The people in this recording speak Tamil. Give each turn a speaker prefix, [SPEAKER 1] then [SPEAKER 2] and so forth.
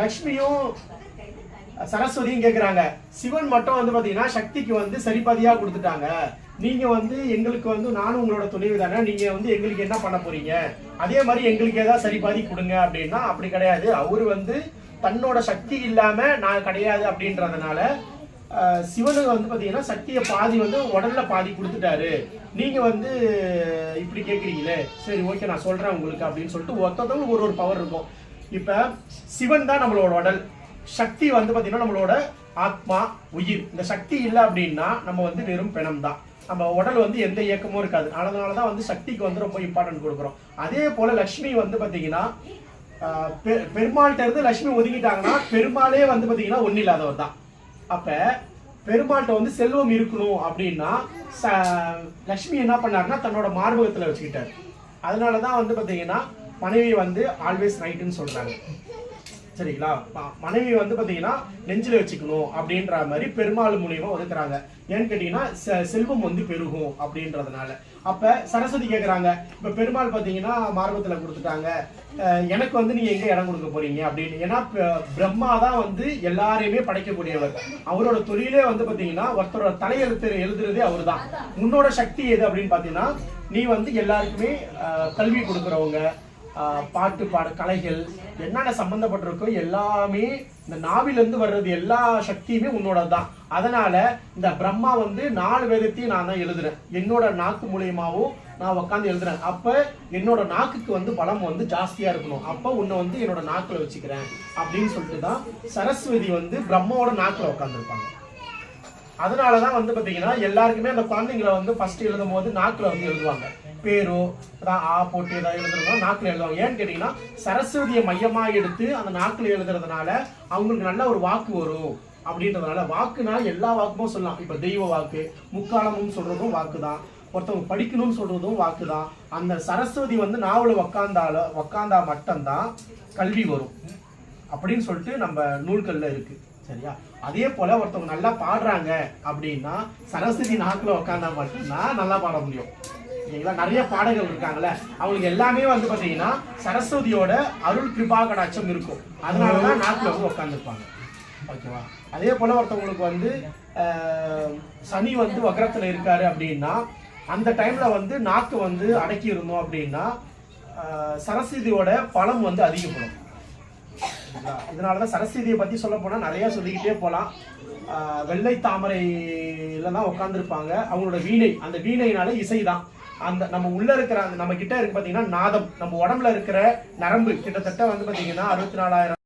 [SPEAKER 1] லக்ஷ்மியும் சரஸ்வதியும் கேட்குறாங்க சிவன் மட்டும் வந்து பார்த்தீங்கன்னா சக்திக்கு வந்து சரிபாதியா கொடுத்துட்டாங்க. நீங்கள் வந்து எங்களுக்கு வந்து நானும் உங்களோட துணைவு தானே. நீங்கள் வந்து எங்களுக்கு என்ன பண்ண போறீங்க? அதே மாதிரி எங்களுக்கு ஏதாவது சரிபாதி கொடுங்க அப்படின்னா அப்படி கிடையாது. அவர் வந்து தன்னோட சக்தி இல்லாமல் நான் கிடையாது அப்படின்றதுனால சிவனுக்கு வந்து பார்த்தீங்கன்னா சக்தியை பாதி வந்து உடல்ல பாதி கொடுத்துட்டாரு. நீங்கள் வந்து இப்படி கேட்குறீங்களே சரி ஓகே நான் சொல்கிறேன் உங்களுக்கு அப்படின்னு சொல்லிட்டு ஒருத்தவங்க ஒரு ஒரு பவர் இருக்கும். இப்ப சிவன் தான் நம்மளோட உடல். சக்தி வந்து பாத்தீங்கன்னா நம்மளோட ஆத்மா உயிர். இந்த சக்தி இல்லை அப்படின்னா நம்ம வந்து வெறும் பிணம் தான். நம்ம உடல் வந்து எந்த இயக்கமும் இருக்காது. அதனால தான் வந்து சக்திக்கு வந்து ரொம்ப இம்பார்ட்டன்ட் கொடுக்குறோம். அதே போல லக்ஷ்மி வந்து பாத்தீங்கன்னா பெருமாள்கிட்ட இருந்து லட்சுமி ஒதுங்கிட்டாங்கன்னா பெருமாளே வந்து பாத்தீங்கன்னா ஒன்றும் இல்லாதவர் தான். அப்ப பெருமாள்கிட்ட வந்து செல்வம் இருக்கணும் அப்படின்னா ச- லக்ஷ்மி என்ன பண்ணாருன்னா தன்னோட மார்பகத்துல வச்சுக்கிட்டாரு. அதனால தான் வந்து பாத்தீங்கன்னா மனைவி வந்து ஆல்வேஸ் ரைட்டுன்னு சொல்றாங்க. சரிங்களா? மனைவி வந்து பாத்தீங்கன்னா நெஞ்சில வச்சுக்கணும் அப்படின்ற மாதிரி பெருமாள் மூலியமா ஒதுக்குறாங்க. ஏன்னு கேட்டீங்கன்னா செல்வம் வந்து பெருகும் அப்படின்றதுனால. அப்ப சரஸ்வதி கேக்குறாங்க இப்ப பெருமாள் பாத்தீங்கன்னா மார்பத்தில் கொடுத்துட்டாங்க. எனக்கு வந்து நீங்க எங்க இடம் கொடுக்க போறீங்க அப்படின்னு. ஏன்னா ப- பிரம்மா தான் வந்து எல்லாரையுமே படைக்கக்கூடியவர். அவரோட தொழிலே வந்து பாத்தீங்கன்னா ஒருத்தரோட தலையெழுத்து எழுதுறதே அவர்தான். உன்னோட சக்தி எது அப்படின்னு பாத்தீங்கன்னா நீ வந்து எல்லாருக்குமே கல்வி கொடுக்குறவங்க பாட்டு பாட கலைகள் என்னென்ன சம்மந்தப்பட்டிருக்கோ எல்லாமே இந்த நாவிலிருந்து வர்றது எல்லா சக்தியுமே உன்னோட தான் அதனால இந்த பிரம்மா வந்து நாலு வேதத்தையும் நான் தான் எழுதுறேன். என்னோட நாக்கு மூலியமாகவும் நான் உட்காந்து எழுதுறேன். அப்போ என்னோட நாக்குக்கு வந்து பலம் வந்து ஜாஸ்தியாக இருக்கணும். அப்போ உன்னை வந்து என்னோட நாக்கில் வச்சுக்கிறேன் அப்படின்னு சொல்லிட்டு தான் சரஸ்வதி வந்து பிரம்மாவோட நாக்கில் உட்காந்துருப்பாங்க அதனால தான் வந்து பார்த்தீங்கன்னா எல்லாருக்குமே அந்த குழந்தைங்களை வந்து ஃபஸ்ட்டு எழுதும் போது நாக்கில் வந்து எழுதுவாங்க. பேரோ அதான் ஆ போட்டு ஏதாவது எழுதுறதுனா நாக்கில் எழுதுவாங்க. ஏன்னு கேட்டீங்கன்னா சரஸ்வதியை மையமாக எடுத்து அந்த நாக்கில் எழுதுறதுனால அவங்களுக்கு நல்ல ஒரு வாக்கு வரும் அப்படின்றதுனால வாக்குனால எல்லா வாக்குமும் சொல்லலாம். இப்போ தெய்வ வாக்கு முக்காலமும் சொல்றதும் வாக்கு தான் ஒருத்தவங்க படிக்கணும்னு சொல்றதும் வாக்கு தான் அந்த சரஸ்வதி வந்து நாவல உக்காந்தால உக்காந்தா மட்டும்தான் கல்வி வரும். அப்படின்னு சொல்லிட்டு நம்ம நூல்களில் இருக்கு. சரியா? அதே போல ஒருத்தவங்க நல்லா பாடுறாங்க அப்படின்னா சரஸ்வதி நாக்கில் உட்காந்தா மட்டும்தான் நல்லா பாட முடியும். சரிங்களா? நிறைய பாடகர்கள் இருக்காங்கல்ல. அவங்களுக்கு எல்லாமே வந்து பாத்தீங்கன்னா சரஸ்வதியோட அருள் கிருபா கடாட்சம் இருக்கும். அதனாலதான் நாக்குல வந்து உட்காந்துருப்பாங்க ஓகேவா? அதே போல ஒருத்தவங்களுக்கு வந்து சனி வந்து வக்ரத்துல இருக்காரு அப்படின்னா அந்த டைம்ல வந்து நாக்கு வந்து அடக்கி இருந்தோம் அப்படின்னா சரஸ்வதியோட பலம் வந்து அதிகப்படும். சரிங்களா? இதனாலதான் சரஸ்வதியை பத்தி சொல்ல போனா நிறைய சொல்லிக்கிட்டே போலாம். ஆஹ் வெள்ளை தாமரையில தான் உட்காந்துருப்பாங்க அவங்களோட வீணை அந்த வீணைனால இசைதான். அந்த நம்ம உள்ள இருக்கிற அந்த நம்ம கிட்ட இருக்கு பாத்தீங்கன்னா நாதம். நம்ம உடம்புல இருக்கிற நரம்பு கிட்டத்தட்ட வந்து பாத்தீங்கன்னா அறுபத்தி நாலாயிரம்